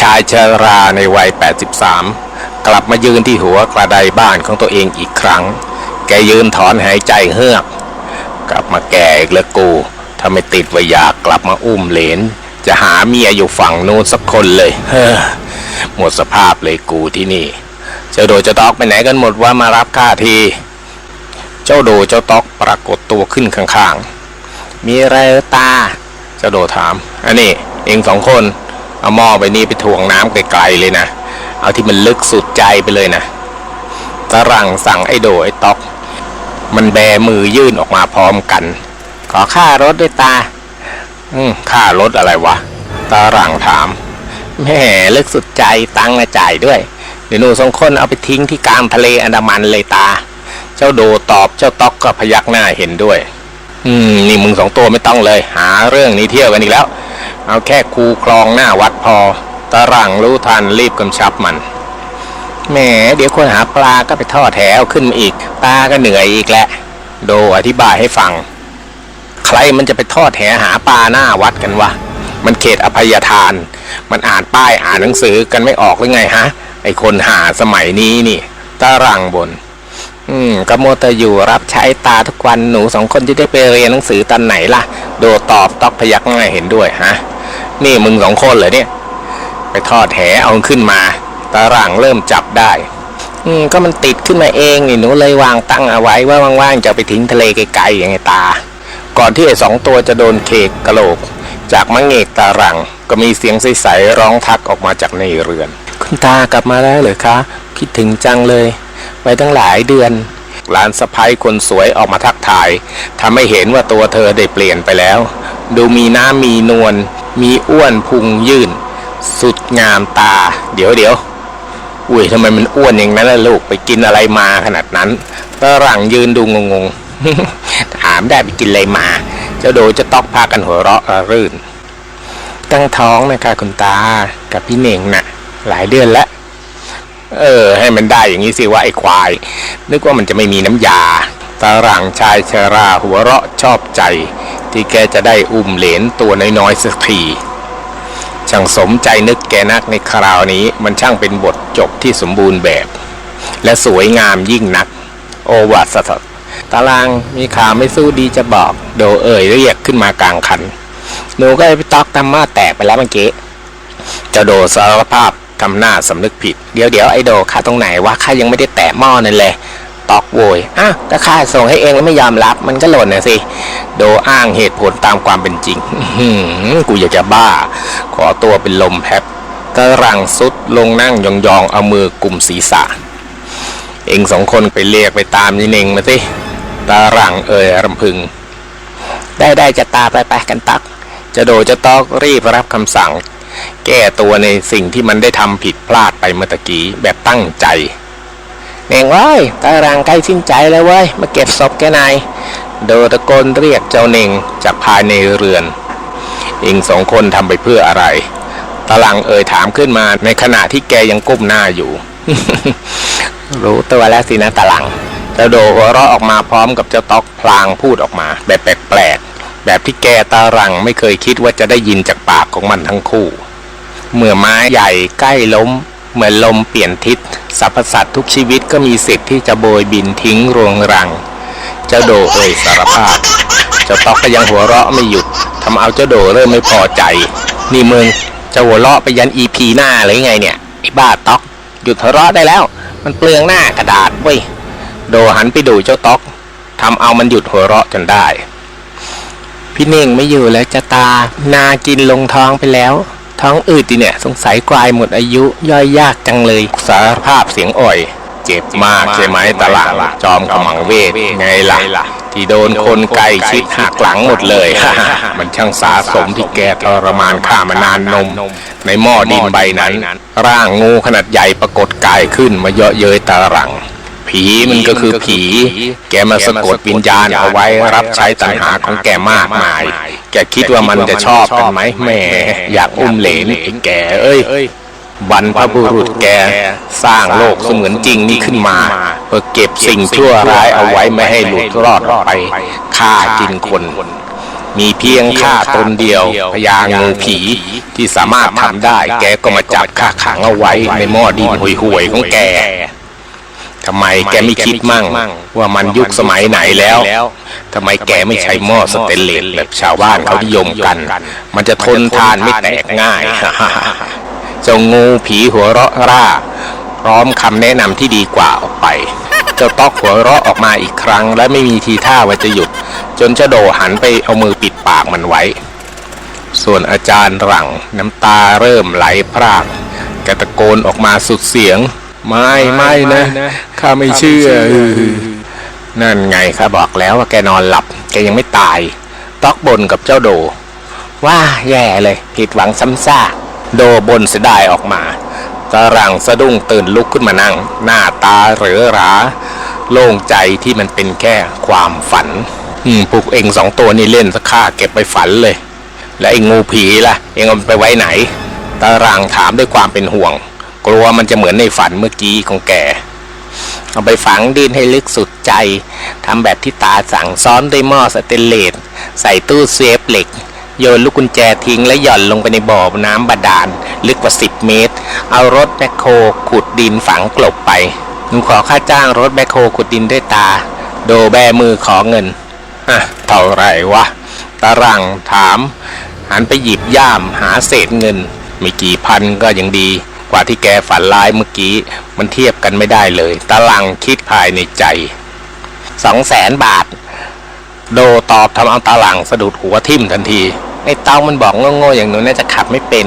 ชายชราในวัย 83 กลับมายืนที่หัวกระไดบ้านของตัวเองอีกครั้ง แกยืนถอนหายใจเฮือก กลับมาแก่อีกแล้วกูถ้าไม่ติดว่าอยากกลับมาอุ้มเหลน จะหาเมียอยู่ฝั่งโน้นสักคนเลย เฮ้อ หมดสภาพเลยกูที่นี่ เจ้าโดเจะตอกไปไหนกันหมดว่ามารับข้าที เจ้าโดเจ้าตอกปรากฏตัวขึ้นข้างๆ มีอะไรตา เจ้าโดถาม อันนี้เองสองคน เอาหม้อไปนี่ไปถ่วงน้ำไกลๆเลยนะ เอาที่มันลึกสุดใจไปเลยนะตารังสั่งไอ้โดไอ้ตอก มันแบมือยื่นออกมาพร้อมกัน ขอค่ารถด้วยตา อืมค่ารถอะไรวะตาหลังถามแหมลึกสุดใจตังค์นะจ่ายด้วย เดี๋ยวหนูสองคนเอาไปทิ้งที่กลางทะเลอันดามันเลยตา เจ้าโดตอบเจ้าต๊อกก็พยักหน้าเห็นด้วย อืม นี่มึงสองตัวไม่ต้องเลย หาเรื่องนี้เที่ยวกันอีกแล้ว เอาแค่คูคลองหน้าวัดพอตาหลังรู้ทันรีบกำชับมันแหมเดี๋ยวคนหาปลาก็ไปทอดแถวขึ้นมาอีก ปลาก็เหนื่อยอีกแหละโดอธิบายให้ฟัง ใครมันจะไปทอดแหหาปลาหน้าวัดกันวะมันเขตอภัยทาน มันอ่านป้ายอ่านหนังสือกันไม่ออกหรือไงฮะ ไอคนหาสมัยนี้นี่ตารังบน อืมก็โมตอยู่รับใช้ตาทุกวันหนูสองคนจะได้ไปเรียนหนังสือตอนไหนล่ะ โดตอบตอกพยักหน้าเห็นด้วยฮะ นี่มึงสองคนเหรอเนี่ย ไปทอดแหเอาขึ้นมา ตาหลังเริ่มจับได้ อืมก็มันติดขึ้นมาเองนี่หนูเลยวางตั้งเอาไว้ว่าว่างๆจะไปทิ้งทะเลไกลๆอย่างไงตา ก่อนที่ไอ้สองตัวจะโดนเคกกระโหลก จากมังเอกตาหลังก็มีเสียงใสๆร้องทักออกมาจากในเรือน คุณตากลับมาแล้วเหรอคะ คิดถึงจังเลย ไปตั้งหลายเดือน หลานสะพ้ยคนสวยออกมาทักทายทำให้เห็นว่าตัวเธอได้เปลี่ยนไปแล้ว ดูมีน้ำมีนวลมีอ้วนพุงยื่น สุดงามตา เดี๋ยวเดี๋ยวอุ้ยทำไมมันอ้วนอย่างนั้นล่ะลูกไปกินอะไรมาขนาดนั้นตาหลังยืนดูงงๆถามได้ไปกินอะไรมา เจ้าโดจะตอกพากันหัวเราะรื่น ตั้งท้องนะคะคุณตากับพี่เน่งน่ะ หลายเดือนแล้ว เออ ให้มันได้อย่างนี้สิว่าไอ้ควาย นึกว่ามันจะไม่มีน้ำยาตาหลังชายชราหัวเราะชอบใจ ที่แกจะได้อุ้มเหลนตัวน้อยๆสักทีช่างสมใจนึกแกนักในคราวนี้มันช่างเป็นบทจบที่สมบูรณ์แบบ และสวยงามยิ่งนัก โอวัตสัตตารางมีข่าวไม่สู้ดีจะบอก โดเอ่ยเรียกขึ้นมากลางคัน หนูก็ไปตอกตามมาแตกไปแล้วเมื่อกี้เจ้าโดสารภาพ ทำหน้าสำนึกผิด เดี๋ยวเดี๋ยวไอโดข้าตรงไหนวะข้ายังไม่ได้แตะหม้อนั่นเลยตอกโวยอ้าวก็ข้าส่งให้เองแล้วไม่ยอมรับมันก็หล่นนะสิ โดอ้างเหตุผลตามความเป็นจริงหืกูอยากจะบ้า ขอตัวเป็นลมแพบกระรังสุดลงนั่งยองๆ เอามือกลุ่มศีรษะ เองสองคนไปเรียกไปตามยี่เน่งมาสิตาหลังเอ่ยรำพึง ได้ได้จะตาไปไปกันตัก จะโดจะตอกรีบรับคำสั่ง แก้ตัวในสิ่งที่มันได้ทำผิดพลาดไปเมื่อกี้แบบตั้งใจเน่งว้ยตารางใกล้สิ้นใจแล้วเว้ย มาเก็บศพแกนายโดตะโกนเรียกเจ้าเน่งจากภายในเรือนเองสองคนทำไปเพื่ออะไร ตาลังเอ่ยถามขึ้นมาในขณะที่แกยังก้มหน้าอยู่ รู้ตัวแล้วสินะตาลังเจ้าโดหัวเราะออกมาพร้อมกับเจ้าต๊อกพลางพูดออกมา แบบแปลกๆแบบที่แกตาลังไม่เคยคิดว่าจะได้ยินจากปากของมันทั้งคู่ เมื่อไม้ใหญ่ใกล้ล้ม เหมือนลมเปลี่ยนทิศสรรพสัตว์ทุกชีวิตก็มีสิทธิ์ที่จะโบยบินทิ้งรวงรัง เจ้าโดเอ่ยสารภาพ เจ้าต๊อกก็ยังหัวเราะไม่หยุดทำเอาเจ้าโดเริ่มไม่พอใจ นี่มึงจะหัวเราะไปยันอีพีหน้าเลยไงเนี่ยไอ้บ้าต๊อก หยุดหัวเราะได้แล้ว มันเปลืองหน้ากระดาษเว้ยโดหันไปดูเจ้าต๊อกทำเอามันหยุดหัวเราะจนได้ พี่เน่งไม่อยู่แล้วจะตา นากินลงท้องไปแล้ว ท้องอืดดิเนี่ยสงสัยกวายหมดอายุย่อยยากจังเลย สารภาพเสียงอ่อย เจ็บมากใช่ไหมตลาดจอมขมังเวทไงล่ะ ที่โดนคนไกลชิดหักหลังหมดเลย มันช่างสาสมที่แกทรมานข้ามานานนม ในหม้อดินใบนั้น ร่างงูขนาดใหญ่ปรากฏกายขึ้นมาเยาะเย้ยตาหลัง ผีมันก็คือผี แกมาสะกดวิญญาณเอาไว้รับใช้ตัณหาของแกมากมาย แกคิดว่ามันจะชอบกันไหมแหม่อยากอุ้มเหลนไอ้แกเอ้ยบรรพบุรุษแกสร้างโลกเสมือนจริงนี้ขึ้นมาเพื่อเก็บสิ่งชั่วร้ายเอาไว้ไม่ให้หลุดรอดออกไปฆ่ากินคน มีเพียงข้าตนเดียวพญางูผีที่สามารถทำได้ แกก็มาจับข้าขังเอาไว้ในหม้อดินห่วยๆของแก ทำไมแกไม่คิดมั่ง ว่ามันยุคสมัยไหนแล้วทำไมแกไม่ใช้หม้อสเตนเลสแบบชาวบ้านเขานิยมกัน มันจะทนทานไม่แตกง่ายเจ้างูผีหัวเราะร่า พร้อมคำแนะนำที่ดีกว่าออกไปเจ้าต๊อกหัวเราะออกมาอีกครั้ง และไม่มีทีท่าว่าจะหยุด จนเจ้าโดหันไปเอามือปิดปากมันไว้ ส่วนอาจารย์หลังน้ำตาเริ่มไหลพรากแกตะโกนออกมาสุดเสียง ไม่ไม่นะข้าไม่เชื่อนั่นไงข้าบอกแล้วว่าแกนอนหลับ แกยังไม่ตาย ต๊อกบนกับเจ้าโด ว่าแย่เลย ผิดหวังซ้ำซากโดบนเสียดายออกมาตารังสะดุ้งตื่นลุกขึ้นมานั่ง หน้าตาเหรือหรา โล่งใจที่มันเป็นแค่ความฝัน อืมพวกเองสองตัวนี่เล่นสักข้าเก็บไปฝันเลย แล้วไอ้งูผีล่ะ เองเอามันไปไว้ไหนตารางถามด้วยความเป็นห่วง กลัวมันจะเหมือนในฝันเมื่อกี้ของแกเอาไปฝังดินให้ลึกสุดใจทำแบบที่ตาสั่งซ้อนด้วยหม้อสเตนเลสใส่ตู้เซฟเหล็ก โยนลูกกุญแจทิ้งและหย่อนลงไปในบ่อน้ำบาดาล ลึกกว่า 10 เมตร เอารถแบคโคขุดดินฝังกลบไปหนูขอค่าจ้างรถแบคโคขุดดินด้วยตา โดแบมือขอเงินฮะเท่าไหรวะตารังถาม หันไปหยิบย่ามหาเศษเงิน ไม่กี่พันก็ยังดี กว่าที่แกฝันร้ายเมื่อกี้ มันเทียบกันไม่ได้เลยตาลังคิดภายในใจสองแสนบาท โดตอบทำเอาตาหลังสะดุดหัวทิ่มทันทีไอ้เต้ามันบอกโง่ๆอย่างหนูน่าจะขับไม่เป็น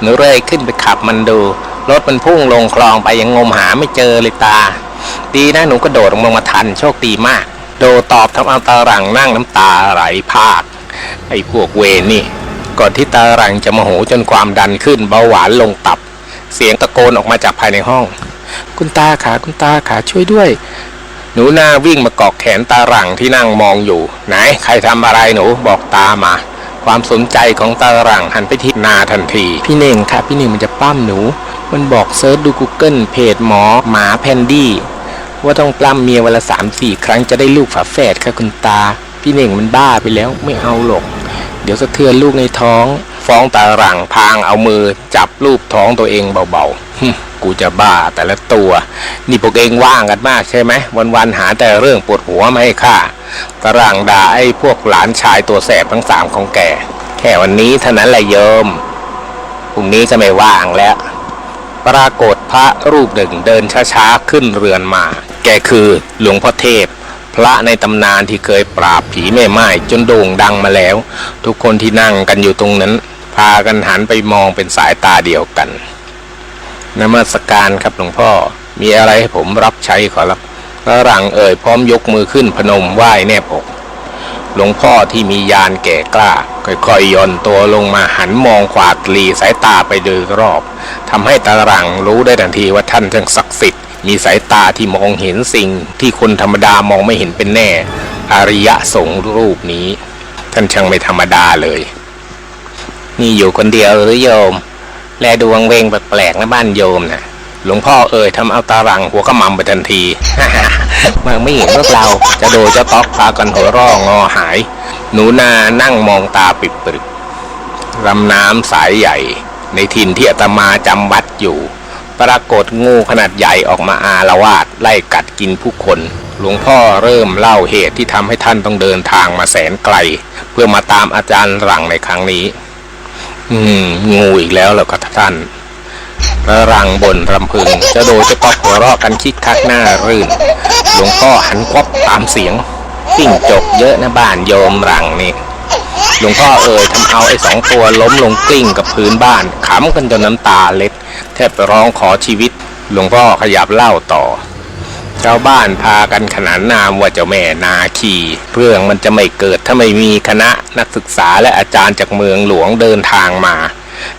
หนูเลยขึ้นไปขับมันดู รถมันพุ่งลงคลองไปยังงมหาไม่เจอเลยตา ดีนะหนูกระโดดลงมาทันโชคดีมาก โดตอบทำเอาตาหลังนั่งน้ำตาไหลพากไอ้พวกเวนี่ ก่อนที่ตาหลังจะโมโหจนความดันขึ้นเบาหวานลงตับ เสียงตะโกนออกมาจากภายในห้อง คุณตาขาคุณตาขาช่วยด้วย หนูนาวิ่งมาเกาะแขนตาหลังที่นั่งมองอยู่ ไหนใครทำอะไรหนูบอกตามา ความสนใจของตาหลังหันไปที่นาทันที พี่เน่งค่ะพี่เน่งมันจะปั้มหนู มันบอกเซิร์ชดู Google เพจหมอหมาแพนดี้ว่าต้องปล้ำเมียวันละสามสี่ครั้งจะได้ลูกฝาแฝดค่ะคุณตา พี่เน่งมันบ้าไปแล้วไม่เอาหรอก เดี๋ยวสะเทือนลูกในท้อง ฟ้องตาหลังพางเอามือจับรูปท้องตัวเองเบาๆ กูจะบ้าแต่ละตัว นี่พวกเองว่างกันมากใช่ไหม วันๆหาแต่เรื่องปวดหัวมาให้ข้าตาหลังด่าไอ้พวกหลานชายตัวแสบทั้งสามของแก แค่วันนี้เท่านั้นแหละโยมพรุ่งนี้จะไม่ว่างแล้ว ปรากฏพระรูปหนึ่งเดินช้าๆขึ้นเรือนมา แกคือหลวงพ่อเทพพระในตำนานที่เคยปราบผีแม่ไม้จนโด่งดังมาแล้ว ทุกคนที่นั่งกันอยู่ตรงนั้นากันหันไปมองเป็นสายตาเดียวกันนมัสการครับหลวงพ่อ มีอะไรให้ผมรับใช้ขอรับพระรังเอ่ยพร้อมยกมือขึ้นพนมไหว้แนบอก หลวงพ่อที่มียานแก่กล้า ค่อยๆย่อนตัวลงมาหันมองขวาดลีสายตาไปโดยรอบทำให้ตาหลังรู้ได้ทันทีว่าท่านทั้งศักดิ์สิทธิ์มีสายตาที่มองเห็นสิ่งที่คนธรรมดามองไม่เห็นเป็นแน่ อริยะสงรูปนี้ ท่านช่างไม่ธรรมดาเลย นี่อยู่คนเดียวหรือโยม แลดูวงเวงแปลกๆนะบ้านโยมนะหลวงพ่อเอ่ยทำเอาตาหลังหัวขมำไปทันทีมันไม่เห็นพวกเราจะโดเจ้าต๊อกพากันหัวร่องอหาย หนูนานั่งมองตาปิบปริบลำน้ำสายใหญ่ ในถิ่นที่อาตมาจำวัดอยู่ ปรากฏงูขนาดใหญ่ออกมาอาละวาดไล่กัดกินผู้คน หลวงพ่อเริ่มเล่าเหตุที่ทำให้ท่านต้องเดินทางมาแสนไกล เพื่อมาตามอาจารย์หลังในครั้งนี้ อืม งูอีกแล้วเหรอครับท่านระรังบนรำพึงจะโดจะก๊อกหัวเราะกันคิกคักหน้ารื่น หลวงพ่อหันควับตามเสียงปิ้งจกเยอะนะบ้านโยมรังนี่หลวงพ่อเอ่ยทำเอาไอ้สองตัวล้มลงกลิ้งกับพื้นบ้านขำกันจนน้ำตาเล็ด แทบร้องขอชีวิต หลวงพ่อขยับเล่าต่อ ชาวบ้านพากันขนานนามว่าเจ้าแม่นาคีเรื่องมันจะไม่เกิดถ้าไม่มีคณะนักศึกษาและอาจารย์จากเมืองหลวงเดินทางมา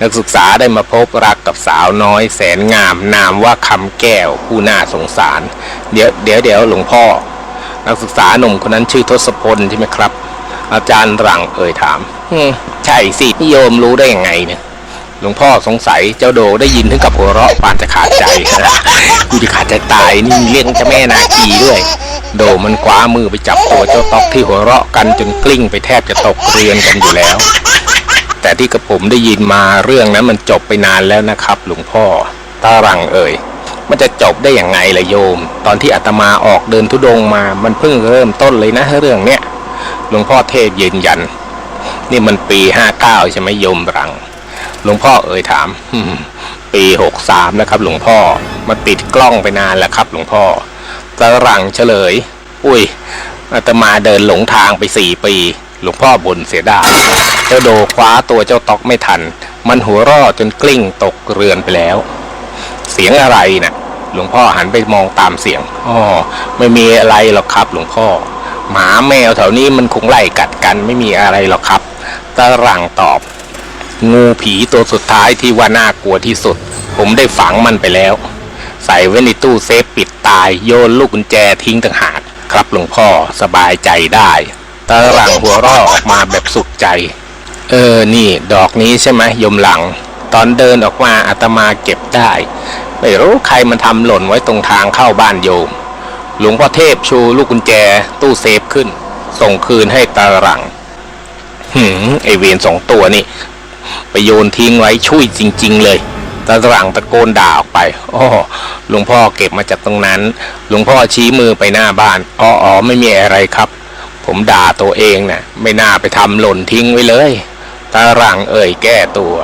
นักศึกษาได้มาพบรักกับสาวน้อยแสนงาม นามว่าคำแก้วผู้น่าสงสาร เดี๋ยวเดี๋ยวเดี๋ยวหลวงพ่อ นักศึกษาหนุ่มคนนั้นชื่อทศพลใช่ไหมครับ อาจารย์หลังเอ่ยถามอืมใช่สินิยมรู้ได้ยังไงเนี่ย หลวงพ่อสงสัยเจ้าโดได้ยินถึงกับหัวเราะปานจะขาดใจกูจะขาดใจตายนี่เรื่องเจ้าแม่นาคีด้วย โดมันคว้ามือไปจับตัวเจ้าต๊อกที่หัวเราะกันจนกลิ้งไปแทบจะตกเรือนกันอยู่แล้ว แต่ที่กระผมได้ยินมาเรื่องนั้นมันจบไปนานแล้วนะครับ หลวงพ่อตารังเอ่ยมันจะจบได้อย่างไงล่ะโยม ตอนที่อาตมาออกเดินทุดงมา มันเพิ่งเริ่มต้นเลยนะเรื่องเนี้ยหลวงพ่อเทพยืนยัน นี่มันปีห้าเก้าใช่ไหมโยมรัง หลวงพ่อเอ่ยถาม ปีหกสามนะครับ หลวงพ่อมันติดกล้องไปนานแล้วครับ หลวงพ่อตารังเฉลย อุ้ยอาตมาเดินหลงทางไปสี่ปี หลวงพ่อบ่นเสียดายเจ้าโดคว้าตัวเจ้าต๊อกไม่ทัน มันหัวร่อจนกลิ้งตกเรือนไปแล้ว เสียงอะไรนะ่ะ หลวงพ่อหันไปมองตามเสียงอ๋อไม่มีอะไรหรอกครับ หลวงพ่อ หมาแมวแถวนี้มันคงไล่กัดกันไม่มีอะไรหรอกครับตารังตอบ งูผีตัวสุดท้ายที่ว่าน่ากลัวที่สุด ผมได้ฝังมันไปแล้ว ใส่ไว้ในตู้เซฟปิดตายโยนลูกกุญแจทิ้งต่างหากครับหลวงพ่อสบายใจได้ตาหลังหัวร่อออกมาแบบสุขใจ เออนี่ดอกนี้ใช่ไหมโยมหลัง ตอนเดินออกมาอาตมาเก็บได้ ไม่รู้ใครมันทำหล่นไว้ตรงทางเข้าบ้านโยม หลวงพ่อเทพชูลูกกุญแจตู้เซฟขึ้น ส่งคืนให้ตาหลังหืมไอเวียนสองตัวนี่ ไปโยนทิ้งไว้ช่วยจริง ๆ เลยตาหลังตะโกนด่าออกไปอ้อหลวงพ่อเก็บมาจากตรงนั้น หลวงพ่อชี้มือไปหน้าบ้านอ๋ออ๋อไม่มีอะไรครับ ผมด่าตัวเองนะ่ะ ไม่น่าไปทำหล่นทิ้งไว้เลยตาหลังเอ่ยแก้ตัว